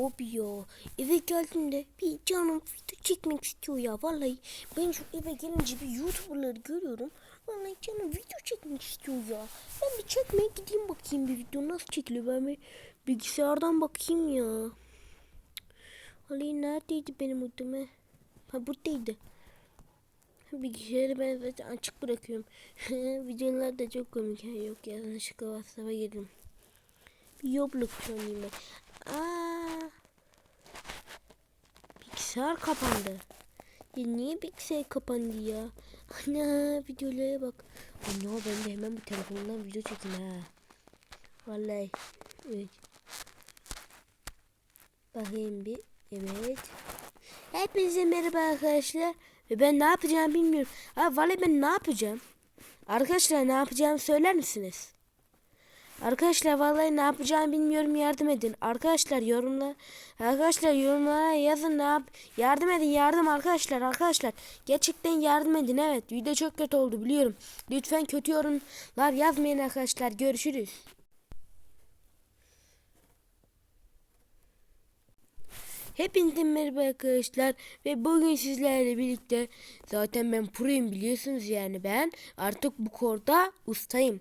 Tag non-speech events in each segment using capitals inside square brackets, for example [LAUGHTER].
Abi ya eve geldiğimde bir canım video çekmek istiyor ya. Vallahi ben şu eve gelince bir youtuberları görüyorum. Vallahi canım video çekmek istiyor ya. Ben bir çekmeye gideyim bakayım bir video nasıl çekiliyor ben bir bilgisayardan bakayım ya. Vallahi neredeydi benim ödeme ha buradaydı. Bilgisayarı ben zaten açık bırakıyorum. [LAUGHS] Videolar da çok komik. Yok ya yanlışlıkla WhatsApp'a girdim. Yobluk oynayayım ben Aa. Bilgisayar kapandı. Ya niye bilgisayar kapandı ya? Ana videolara bak. Ana ben de hemen bu telefondan video çekeyim ha. Vallahi. Evet. Bakayım bir. Evet. Hepinize merhaba arkadaşlar. Ve ben ne yapacağım bilmiyorum. Ha vallahi ben ne yapacağım? Arkadaşlar ne yapacağımı söyler misiniz? Arkadaşlar vallahi ne yapacağımı bilmiyorum yardım edin. Arkadaşlar yorumla Arkadaşlar yorumlara yazın ne yap yardım edin yardım arkadaşlar arkadaşlar. Gerçekten yardım edin evet. Video çok kötü oldu biliyorum. Lütfen kötü yorumlar yazmayın arkadaşlar. Görüşürüz. Hepinize merhaba arkadaşlar ve bugün sizlerle birlikte zaten ben proyum biliyorsunuz yani ben artık bu korda ustayım.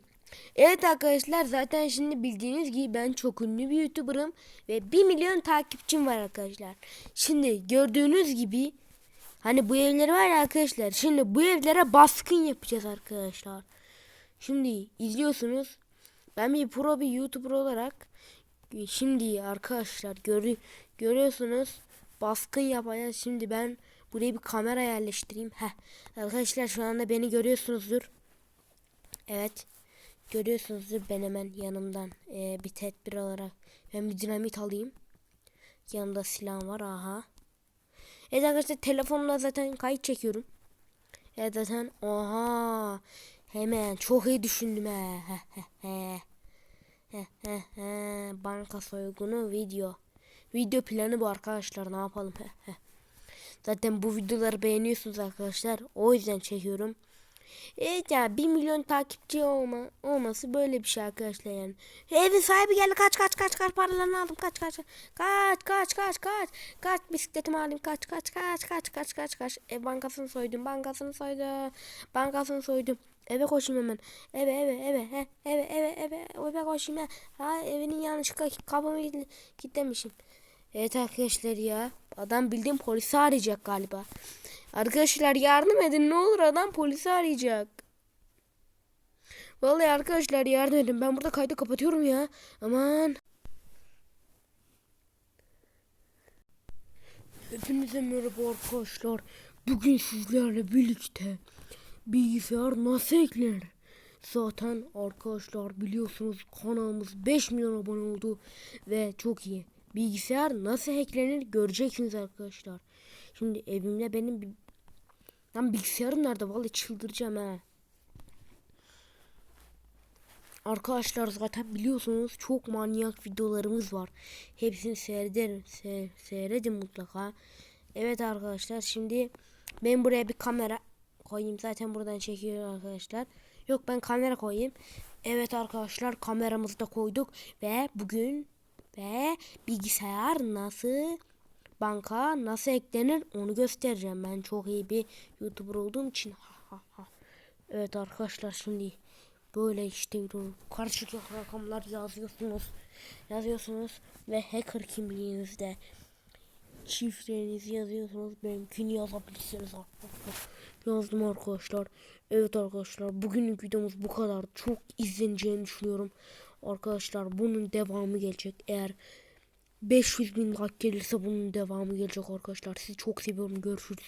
Evet arkadaşlar zaten şimdi bildiğiniz gibi ben çok ünlü bir youtuberım ve 1 milyon takipçim var arkadaşlar. Şimdi gördüğünüz gibi hani bu evleri var ya arkadaşlar şimdi bu evlere baskın yapacağız arkadaşlar. Şimdi izliyorsunuz ben bir pro bir youtuber olarak şimdi arkadaşlar görü görüyorsunuz baskın yapacağız. Şimdi ben buraya bir kamera yerleştireyim. Heh. Arkadaşlar şu anda beni görüyorsunuzdur. Evet. Görüyorsunuzdur ben hemen yanımdan e, bir tedbir olarak ben bir dinamit alayım. Yanımda silah var aha. Evet arkadaşlar telefonla zaten kayıt çekiyorum. Evet zaten oha hemen çok iyi düşündüm he. he, he, he. he. Banka soygunu video. Video planı bu arkadaşlar ne yapalım. He, he. Zaten bu videoları beğeniyorsunuz arkadaşlar. O yüzden çekiyorum. Evet ya 1 milyon takipçi olma, olması böyle bir şey arkadaşlar yani. Evin sahibi geldi kaç kaç kaç kaç paralarını aldım kaç kaç kaç kaç kaç kaç kaç bisikletimi alayım kaç kaç kaç kaç kaç kaç kaç ev bankasını soydum bankasını soydum bankasını soydum eve koşayım hemen eve eve eve he, eve eve eve eve koşayım ya ha evinin yanlışlıkla kapımı kilitlemişim. Evet arkadaşlar ya adam bildiğim polisi arayacak galiba. Arkadaşlar yardım edin ne olur adam polisi arayacak. Vallahi arkadaşlar yardım edin ben burada kaydı kapatıyorum ya. Aman. Hepinize merhaba arkadaşlar. Bugün sizlerle birlikte bilgisayar nasıl eklenir? Zaten arkadaşlar biliyorsunuz kanalımız 5 milyon abone oldu ve çok iyi. Bilgisayar nasıl hacklenir göreceksiniz arkadaşlar. Şimdi evimde benim. Lan bilgisayarım nerede? Vallahi çıldıracağım ha. Arkadaşlar zaten biliyorsunuz çok manyak videolarımız var. Hepsini seyrederim. Se seyredin mutlaka. Evet arkadaşlar şimdi ben buraya bir kamera koyayım. Zaten buradan çekiyor arkadaşlar. Yok ben kamera koyayım. Evet arkadaşlar kameramızı da koyduk ve bugün ve bilgisayar nasıl banka nasıl eklenir onu göstereceğim. Ben çok iyi bir YouTuber olduğum için. Ha, ha, ha. Evet arkadaşlar şimdi böyle işte karışık rakamlar yazıyorsunuz. Yazıyorsunuz ve hacker kimliğinizde şifrenizi yazıyorsunuz. Benimkini yazabilirsiniz. Yazdım arkadaşlar. Evet arkadaşlar bugünlük videomuz bu kadar. Çok izleneceğini düşünüyorum. Arkadaşlar bunun devamı gelecek. Eğer 500 bin like gelirse bunun devamı gelecek arkadaşlar. Sizi çok seviyorum. Görüşürüz.